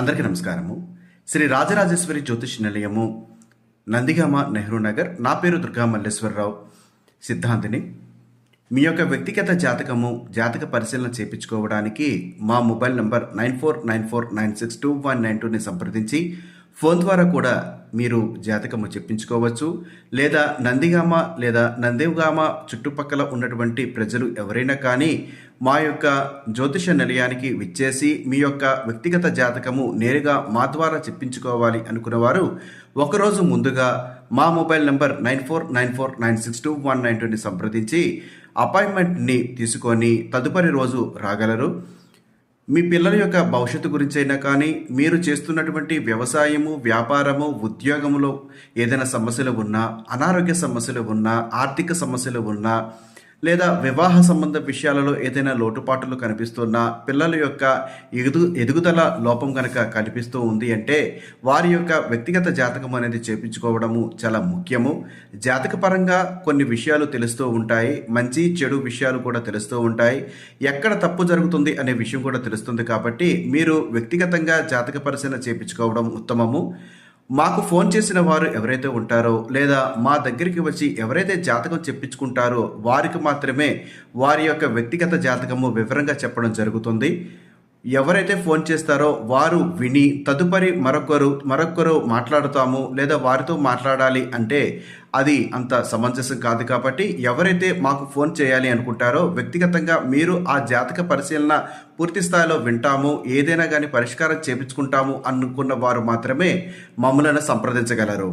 అందరికీ నమస్కారము. శ్రీ రాజరాజేశ్వరి జ్యోతిష్ నిలయము నందిగామ నెహ్రూ నగర్. నా పేరు దుర్గా మల్లేశ్వరరావు సిద్ధాంతిని. మీ యొక్క వ్యక్తిగత జాతకము జాతక పరిశీలన చేపించుకోవడానికి మా mobile number nine four nine four nine six two one nine టూని సంప్రదించి ఫోన్ ద్వారా కూడా మీరు జాతకము చెప్పించుకోవచ్చు. లేదా నందిగామ లేదా నందిగామ చుట్టుపక్కల ఉన్నటువంటి ప్రజలు ఎవరైనా కానీ మా యొక్క జ్యోతిష నిలయానికి విచ్చేసి మీ యొక్క వ్యక్తిగత జాతకము నేరుగా మా ద్వారా చెప్పించుకోవాలి అనుకున్నవారు ఒకరోజు ముందుగా మా mobile number nine four nine four nine six two one nine టూని సంప్రదించి అపాయింట్మెంట్ని తీసుకొని తదుపరి రోజు రాగలరు. మీ పిల్లల యొక్క భవిష్యత్తు గురించి అయినా కానీ మీరు చేస్తున్నటువంటి వ్యవసాయము వ్యాపారము ఉద్యోగములో ఏదైనా సమస్యలు ఉన్నా అనారోగ్య సమస్యలు ఉన్నా ఆర్థిక సమస్యలు ఉన్నా లేదా వివాహ సంబంధ విషయాలలో ఏదైనా లోటుపాట్లు కనిపిస్తున్నా పిల్లల యొక్క ఎదుగు ఎదుగుదల లోపం కనుక కనిపిస్తూ ఉంది అంటే వారి యొక్క వ్యక్తిగత జాతకం అనేది చేపించుకోవడము చాలా ముఖ్యము. జాతక పరంగా కొన్ని విషయాలు తెలుస్తూ ఉంటాయి. మంచి చెడు విషయాలు కూడా తెలుస్తూ ఉంటాయి. ఎక్కడ తప్పు జరుగుతుంది అనే విషయం కూడా తెలుస్తుంది కాబట్టి మీరు వ్యక్తిగతంగా జాతక పరిశీలన చేపించుకోవడం ఉత్తమము. మాకు ఫోన్ చేసిన వారు ఎవరైతే ఉంటారో లేదా మా దగ్గరికి వచ్చి ఎవరైతే జాతకం చెప్పించుకుంటారో వారికి మాత్రమే వారి యొక్క వ్యక్తిగత జాతకము వివరంగా చెప్పడం జరుగుతుంది. ఎవరైతే ఫోన్ చేస్తారో వారు విని తదుపరి మరొకరు మరొకరు మాట్లాడుతాము లేదా వారితో మాట్లాడాలి అంటే అది అంత సమంజసం కాదు కాబట్టి ఎవరైతే మాకు ఫోన్ చేయాలి అనుకుంటారో వ్యక్తిగతంగా మీరు ఆ జాతక పరిశీలన పూర్తి స్థాయిలో వింటాము ఏదైనా కానీ పరిష్కారం చేపించుకుంటాము అనుకున్న వారు మాత్రమే మమ్మలను సంప్రదించగలరు.